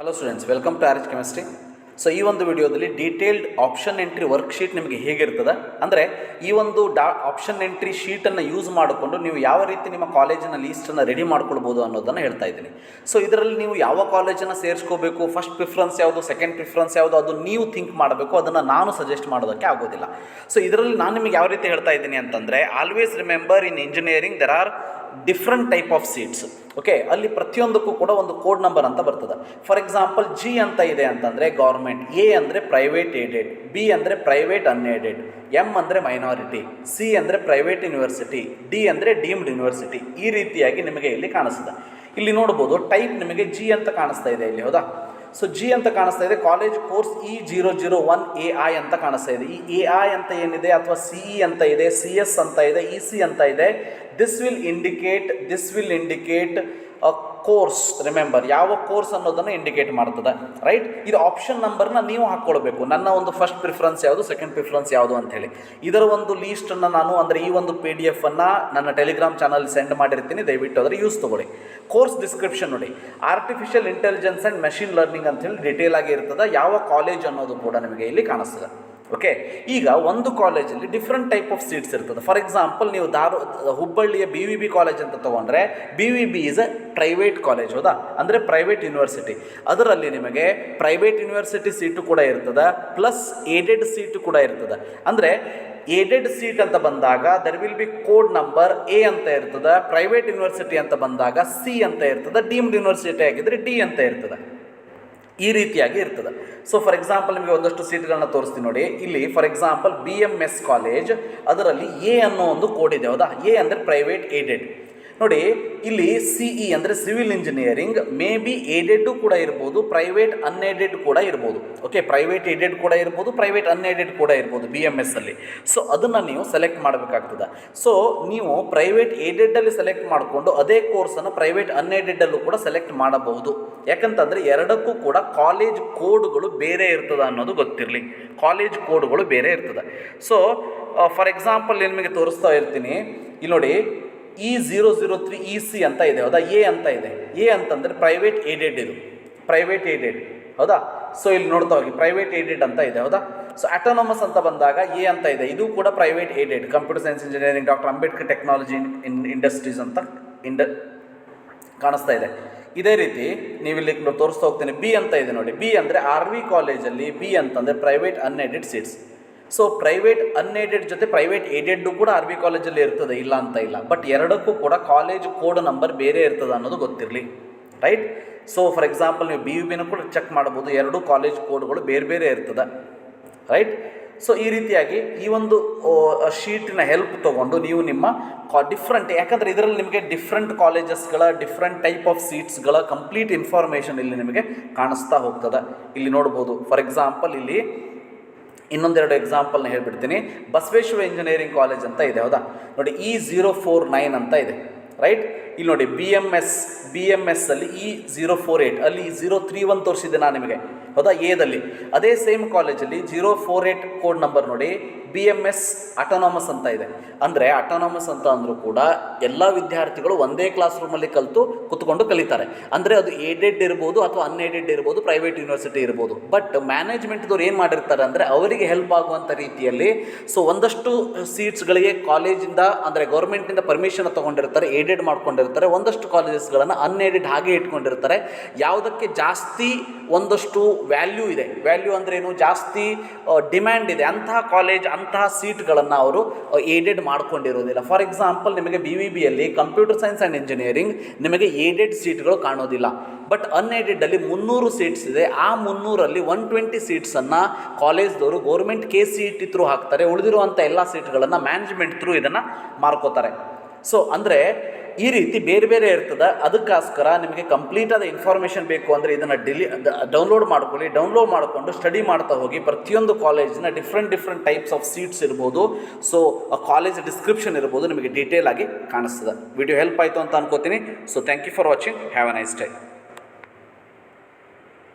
Hello students welcome to RH chemistry so ಈ ಒಂದು ವಿಡಿಯೋದಲ್ಲಿ ಡೀಟೇಲ್ಡ್ ಆಪ್ಷನ್ ಎಂಟ್ರಿ ವರ್ಕ್ಶೀಟ್ ನಿಮಗೆ ಹೇಗಿರ್ತದೆ? ಅಂದರೆ ಈ ಒಂದು ಡಾ ಆಪ್ಷನ್ ಎಂಟ್ರಿ ಶೀಟನ್ನು ಯೂಸ್ ಮಾಡಿಕೊಂಡು ನೀವು ಯಾವ ರೀತಿ ನಿಮ್ಮ ಕಾಲೇಜಿನ ಲೀಸ್ಟನ್ನು ರೆಡಿ ಮಾಡ್ಕೊಳ್ಬೋದು ಅನ್ನೋದನ್ನು ಹೇಳ್ತಾ ಇದ್ದೀನಿ. ಸೊ ಇದರಲ್ಲಿ ನೀವು ಯಾವ ಕಾಲೇಜನ್ನು ಸೇರಿಸ್ಕೋಬೇಕು ಫಸ್ಟ್ ಪ್ರಿಫರೆನ್ಸ್ ಯಾವುದು ಸೆಕೆಂಡ್ ಪ್ರಿಫರೆನ್ಸ್ ಯಾವುದು, ಅದು ನೀವು ಥಿಂಕ್ ಮಾಡಬೇಕು, ಅದನ್ನು ನಾನು ಸಜೆಸ್ಟ್ ಮಾಡೋದಕ್ಕೆ ಆಗೋದಿಲ್ಲ. ಸೊ ಇದರಲ್ಲಿ ನಾನು ನಿಮಗೆ ಯಾವ ರೀತಿ ಹೇಳ್ತಾ ಇದ್ದೀನಿ ಅಂತಂದರೆ always remember in engineering there are different type of seats okay ಅಲ್ಲಿ ಪ್ರತಿಯೊಂದಕ್ಕೂ ಕೂಡ ಒಂದು ಕೋಡ್ ನಂಬರ್ ಅಂತ ಬರ್ತದೆ. ಫಾರ್ ಎಕ್ಸಾಂಪಲ್ ಜಿ ಅಂತ ಇದೆ ಅಂತಂದರೆ ಗೌರ್ಮೆಂಟ್ ಎ ಅಂದರೆ ಪ್ರೈವೇಟ್ ಏಡೆಡ್ ಬಿ ಅಂದರೆ ಪ್ರೈವೇಟ್ ಅನ್ಏಡೆಡ್ ಎಂ ಅಂದರೆ ಮೈನಾರಿಟಿ ಸಿ ಅಂದರೆ ಪ್ರೈವೇಟ್ ಯೂನಿವರ್ಸಿಟಿ ಡಿ ಅಂದರೆ ಡೀಮ್ಡ್ ಯೂನಿವರ್ಸಿಟಿ ಈ ರೀತಿಯಾಗಿ ನಿಮಗೆ ಇಲ್ಲಿ ಕಾಣಿಸ್ತದೆ. ಇಲ್ಲಿ ನೋಡ್ಬೋದು ಟೈಪ್ ನಿಮಗೆ ಜಿ ಅಂತ ಕಾಣಿಸ್ತಾ ಇದೆ ಇಲ್ಲಿ, ಹೌದಾ? ಸೊ ಜಿ ಅಂತ ಕಾಣಿಸ್ತಾ ಇದೆ. College course E zero zero one A I ಅಂತ ಕಾಣಿಸ್ತಾ ಇದೆ. ಈ ಎ ಐ ಅಂತ ಏನಿದೆ ಅಥವಾ ಸಿ ಇ ಅಂತ ಇದೆ ಸಿ ಎಸ್ ಅಂತ ಇದೆ ಇ ಸಿ ಅಂತ ಇದೆ this will indicate this will indicate course remember ಯಾವ ಕೋರ್ಸ್ ಅನ್ನೋದನ್ನು ಇಂಡಿಕೇಟ್ ಮಾಡ್ತದೆ ರೈಟ್ ಇದು ಆಪ್ಷನ್ ನಂಬರ್ನ ನೀವು ಹಾಕ್ಕೊಳ್ಬೇಕು. ನನ್ನ ಒಂದು ಫಸ್ಟ್ ಪ್ರಿಫರೆನ್ಸ್ ಯಾವುದು ಸೆಕೆಂಡ್ ಪ್ರಿಫರೆನ್ಸ್ ಯಾವುದು ಅಂತ ಹೇಳಿ. ಇದರ ಒಂದು ಲೀಸ್ಟನ್ನು ನಾನು ಅಂದರೆ ಈ ಒಂದು ಪಿ ಡಿ ಎಫನ್ನು ನನ್ನ ಟೆಲಿಗ್ರಾಮ್ ಚಾನಲ್ ಸೆಂಡ್ ಮಾಡಿರ್ತೀನಿ. ದಯವಿಟ್ಟು ಅದರ ಯೂಸ್ ತೊಗೊಳ್ಳಿ. ಕೋರ್ಸ್ ಡಿಸ್ಕ್ರಿಪ್ಷನ್ ನೋಡಿ. Artificial intelligence and machine learning ಹೇಳಿ ಡೀಟೇಲ್ ಆಗಿ ಇರ್ತದೆ. ಯಾವ ಕಾಲೇಜ್ ಅನ್ನೋದು ಕೂಡ ನಿಮಗೆ ಇಲ್ಲಿ ಕಾಣಿಸ್ತದೆ. ಓಕೆ ಈಗ ಒಂದು ಕಾಲೇಜಲ್ಲಿ ಡಿಫ್ರೆಂಟ್ ಟೈಪ್ ಆಫ್ ಸೀಟ್ಸ್ ಇರ್ತದೆ. ಫಾರ್ ಎಕ್ಸಾಂಪಲ್ ನೀವು ದಾರು, ಹುಬ್ಬಳ್ಳಿಯ ಬಿ ವಿ ಬಿ ಕಾಲೇಜ್ ಅಂತ ತೊಗೊಂಡ್ರೆ B V B is a private college ಹೌದಾ? ಅಂದರೆ ಪ್ರೈವೇಟ್ ಯೂನಿವರ್ಸಿಟಿ ಅದರಲ್ಲಿ ನಿಮಗೆ ಪ್ರೈವೇಟ್ ಯೂನಿವರ್ಸಿಟಿ ಸೀಟು ಕೂಡ ಇರ್ತದೆ ಪ್ಲಸ್ ಏಡೆಡ್ ಸೀಟು ಕೂಡ ಇರ್ತದೆ. ಅಂದರೆ ಏಡೆಡ್ ಸೀಟ್ ಅಂತ ಬಂದಾಗ there will be code number A ಅಂತ ಇರ್ತದೆ ಪ್ರೈವೇಟ್ ಯೂನಿವರ್ಸಿಟಿ ಅಂತ ಬಂದಾಗ ಸಿ ಅಂತ ಇರ್ತದೆ ಡೀಮ್ಡ್ ಯೂನಿವರ್ಸಿಟಿ ಆಗಿದ್ರೆ ಡಿ ಅಂತ ಇರ್ತದೆ. ಈ ರೀತಿಯಾಗಿ ಇರ್ತದೆ. ಸೊ ಫಾರ್ ಎಕ್ಸಾಂಪಲ್ ನಿಮಗೆ ಒಂದಷ್ಟು ಸೀಟ್ಗಳನ್ನ ತೋರಿಸ್ತೀನಿ ನೋಡಿ. ಇಲ್ಲಿ for example B M S college ಅದರಲ್ಲಿ ಎ ಅನ್ನೋ ಒಂದು ಕೋಡ್ ಇದೆ, ಹೌದಾ? ಎ ಅಂದರೆ ಪ್ರೈವೇಟ್ ಏಡೆಡ್ ನೋಡಿ, ಇಲ್ಲಿ ಸಿ ಇ ಅಂದರೆ civil engineering maybe aided ಕೂಡ ಇರ್ಬೋದು ಪ್ರೈವೇಟ್ ಅನ್ಏಡೆಡ್ ಕೂಡ ಇರ್ಬೋದು. ಓಕೆ ಪ್ರೈವೇಟ್ ಏಡೆಡ್ ಕೂಡ ಇರ್ಬೋದು ಪ್ರೈವೇಟ್ ಅನ್ಏಡೆಡ್ ಕೂಡ ಇರ್ಬೋದು ಬಿ ಎಂ ಎಸ್ ಅಲ್ಲಿ. ಸೊ ಅದನ್ನು ನೀವು ಸೆಲೆಕ್ಟ್ ಮಾಡಬೇಕಾಗ್ತದೆ. ಸೊ ನೀವು ಪ್ರೈವೇಟ್ ಏಡೆಡಲ್ಲಿ ಸೆಲೆಕ್ಟ್ ಮಾಡಿಕೊಂಡು ಅದೇ ಕೋರ್ಸನ್ನು ಪ್ರೈವೇಟ್ ಅನ್ಏಡೆಡಲ್ಲೂ ಕೂಡ ಸೆಲೆಕ್ಟ್ ಮಾಡಬಹುದು. ಯಾಕಂತಂದರೆ ಎರಡಕ್ಕೂ ಕೂಡ ಕಾಲೇಜ್ ಕೋಡ್ಗಳು ಬೇರೆ ಇರ್ತದೆ ಅನ್ನೋದು ಗೊತ್ತಿರಲಿ. ಕಾಲೇಜ್ ಕೋಡ್ಗಳು ಬೇರೆ ಇರ್ತದೆ. ಸೊ ಫಾರ್ ಎಕ್ಸಾಂಪಲ್ ನಿಮಗೆ ತೋರಿಸ್ತಾ ಇರ್ತೀನಿ. ಇಲ್ಲಿ ನೋಡಿ E zero zero three E C ಅಂತ ಇದೆ, ಹೌದಾ? ಎ ಅಂತ ಇದೆ. ಎ ಅಂತಂದರೆ ಪ್ರೈವೇಟ್ ಏಡೆಡ್ ಇದು. ಪ್ರೈವೇಟ್ ಏಡೆಡ್ ಹೌದಾ? ಸೊ ಇಲ್ಲಿ ನೋಡ್ತಾ ಹೋಗಿ. ಪ್ರೈವೇಟ್ ಏಡೆಡ್ ಅಂತ ಇದೆ, ಹೌದಾ? ಸೊ ಅಟೋನಮಸ್ ಅಂತ ಬಂದಾಗ ಎ ಅಂತ ಇದೆ. ಇದು ಕೂಡ private aided computer science engineering doctor Ambedkar technology in industries ಅಂತ ಇಂಡ ಕಾಣಿಸ್ತಾ ಇದೆ. ಇದೇ ರೀತಿ ನೀವು ಇಲ್ಲಿ ತೋರಿಸ್ತಾ ಹೋಗ್ತೀನಿ. ಬಿ ಅಂತ ಇದೆ ನೋಡಿ. ಬಿ ಅಂದರೆ ಆರ್ ವಿ ಕಾಲೇಜಲ್ಲಿ ಬಿ ಅಂತಂದರೆ private unaided seats so private unaided ಜೊತೆ ಪ್ರೈವೇಟ್ ಏಡೆಡ್ಡು ಕೂಡ ಆರ್ ಬಿ ಕಾಲೇಜಲ್ಲಿ ಇರ್ತದೆ, ಇಲ್ಲ ಅಂತ ಇಲ್ಲ. ಬಟ್ ಎರಡಕ್ಕೂ ಕೂಡ ಕಾಲೇಜ್ ಕೋಡ್ ನಂಬರ್ ಬೇರೆ ಇರ್ತದೆ ಅನ್ನೋದು ಗೊತ್ತಿರಲಿ. ರೈಟ್ ಸೊ ಫಾರ್ ಎಕ್ಸಾಂಪಲ್ ನೀವು ಬಿ ಯು ಬಿನೂ ಕೂಡ ಚೆಕ್ ಮಾಡ್ಬೋದು. ಎರಡು ಕಾಲೇಜ್ ಕೋಡ್ಗಳು ಬೇರೆ ಬೇರೆ ಇರ್ತದೆ. ರೈಟ್ ಸೊ ಈ ರೀತಿಯಾಗಿ ಈ ಒಂದು ಶೀಟಿನ ಹೆಲ್ಪ್ ತೊಗೊಂಡು ನೀವು ನಿಮ್ಮ ಕಾ ಡಿಫ್ರೆಂಟ್ ಯಾಕಂದರೆ ಇದರಲ್ಲಿ ನಿಮಗೆ ಡಿಫ್ರೆಂಟ್ ಕಾಲೇಜಸ್ಗಳ ಡಿಫ್ರೆಂಟ್ ಟೈಪ್ ಆಫ್ ಸೀಟ್ಸ್ಗಳ ಕಂಪ್ಲೀಟ್ ಇನ್ಫಾರ್ಮೇಷನ್ ಇಲ್ಲಿ ನಿಮಗೆ ಕಾಣಿಸ್ತಾ ಹೋಗ್ತದೆ. ಇಲ್ಲಿ ನೋಡ್ಬೋದು ಫಾರ್ ಎಕ್ಸಾಂಪಲ್ ಇಲ್ಲಿ ಇನ್ನೊಂದೆರಡು ಎಕ್ಸಾಂಪಲ್ನ ಹೇಳ್ಬಿಡ್ತೀನಿ. ಬಸವೇಶ್ವರ ಇಂಜಿನಿಯರಿಂಗ್ ಕಾಲೇಜ್ ಅಂತ ಇದೆ, ಹೌದಾ? ನೋಡಿ ಇ ಝೀರೋ ಫೋರ್ ನೈನ್ ಅಂತ ಇದೆ ರೈಟ್ ಇಲ್ಲಿ ನೋಡಿ B M S B M S ಅಲ್ಲಿ ಇ ಝೀರೋ ಫೋರ್ ಏಯ್ಟ್ ಅಲ್ಲಿ ಝೀರೋ ತ್ರೀ ಒನ್ ತೋರಿಸಿದ್ದೆ ನಾನು ನಿಮಗೆ. ಹೌದಾ ಎದಲ್ಲಿ. ಅದೇ ಸೇಮ್ ಕಾಲೇಜಲ್ಲಿ zero four eight code number ನೋಡಿ ಬಿ ಎಂ ಎಸ್ ಅಟೋನಾಮಸ್ ಅಂತ ಇದೆ. ಅಂದರೆ ಅಟೋನಾಮಸ್ ಅಂತ ಅಂದರೂ ಕೂಡ ಎಲ್ಲ ವಿದ್ಯಾರ್ಥಿಗಳು ಒಂದೇ ಕ್ಲಾಸ್ ರೂಮಲ್ಲಿ ಕಲಿತು ಕುತ್ಕೊಂಡು ಕಲಿತಾರೆ. ಅಂದರೆ ಅದು ಏಡೆಡ್ ಇರ್ಬೋದು ಅಥವಾ ಅನ್ಏಡೆಡ್ ಇರ್ಬೋದು ಪ್ರೈವೇಟ್ ಯೂನಿವರ್ಸಿಟಿ ಇರ್ಬೋದು. ಬಟ್ ಮ್ಯಾನೇಜ್ಮೆಂಟ್ದವ್ರು ಏನು ಮಾಡಿರ್ತಾರೆ ಅಂದರೆ ಅವರಿಗೆ ಹೆಲ್ಪ್ ಆಗುವಂಥ ರೀತಿಯಲ್ಲಿ ಸೊ ಒಂದಷ್ಟು ಸೀಟ್ಸ್ಗಳಿಗೆ ಕಾಲೇಜಿಂದ ಅಂದರೆ ಗೌರ್ಮೆಂಟಿಂದ ಪರ್ಮಿಷನ್ ತೊಗೊಂಡಿರ್ತಾರೆ ಏಡೆಡ್ ಮಾಡ್ಕೊಂಡಿರ್ತಾರೆ. ಒಂದಷ್ಟು ಕಾಲೇಜಸ್ಗಳನ್ನು ಅನ್ಏಡೆಡ್ ಹಾಗೆ ಇಟ್ಕೊಂಡಿರ್ತಾರೆ. ಯಾವುದಕ್ಕೆ ಜಾಸ್ತಿ ಒಂದಷ್ಟು ವ್ಯಾಲ್ಯೂ ಇದೆ. ವ್ಯಾಲ್ಯೂ ಅಂದ್ರೆ ಏನು? ಜಾಸ್ತಿ ಡಿಮ್ಯಾಂಡ್ ಇದೆ. ಅಂತಹ ಕಾಲೇಜ್, ಅಂತಹ ಸೀಟ್ಗಳನ್ನು ಅವರು ಏಡೆಡ್ ಮಾಡ್ಕೊಂಡಿರೋದಿಲ್ಲ. ಫಾರ್ ಎಕ್ಸಾಂಪಲ್, ನಿಮಗೆ ಬಿ ವಿ ಬಿಯಲ್ಲಿ ಕಂಪ್ಯೂಟರ್ ಸೈನ್ಸ್ ಆ್ಯಂಡ್ ಇಂಜಿನಿಯರಿಂಗ್ ನಿಮಗೆ ಏಡೆಡ್ ಸೀಟ್ಗಳು ಕಾಣೋದಿಲ್ಲ. ಬಟ್ ಅನ್ಏಡೆಡಲ್ಲಿ ಮುನ್ನೂರು ಸೀಟ್ಸ್ ಇದೆ. ಆ ಮುನ್ನೂರಲ್ಲಿ ಒನ್ ಟ್ವೆಂಟಿ ಸೀಟ್ಸನ್ನು ಕಾಲೇಜ್ದವರು government K C E T through ಹಾಕ್ತಾರೆ. ಉಳಿದಿರುವಂಥ ಎಲ್ಲ ಸೀಟ್ಗಳನ್ನು ಮ್ಯಾನೇಜ್ಮೆಂಟ್ ಥ್ರೂ ಇದನ್ನು ಮಾರ್ಕೋತಾರೆ. ಸೊ ಅಂದರೆ ಈ ರೀತಿ ಬೇರೆ ಬೇರೆ ಇರ್ತದೆ, ಅದಕ್ಕೋಸ್ಕರ ನಿಮಗೆ ಕಂಪ್ಲೀಟ್ ಆದ ಇನ್ಫಾರ್ಮೇಷನ್ ಬೇಕು ಅಂದರೆ ಇದನ್ನು ಡಿಲಿ ಡೌನ್ಲೋಡ್ ಮಾಡ್ಕೊಳ್ಳಿ. ಡೌನ್ಲೋಡ್ ಮಾಡಿಕೊಂಡು ಸ್ಟಡಿ ಮಾಡ್ತಾ ಹೋಗಿ. ಪ್ರತಿಯೊಂದು ಕಾಲೇಜಿನ different different types of seats ಇರ್ಬೋದು. ಸೊ ಕಾಲೇಜ್ ಡಿಸ್ಕ್ರಿಪ್ಷನ್ ಇರ್ಬೋದು, ನಿಮಗೆ ಡೀಟೇಲ್ ಆಗಿ ಕಾಣಿಸ್ತದೆ. ವಿಡಿಯೋ ಹೆಲ್ಪ್ ಆಯಿತು ಅಂತ ಅನ್ಕೋತೀನಿ. So thank you for watching have a nice day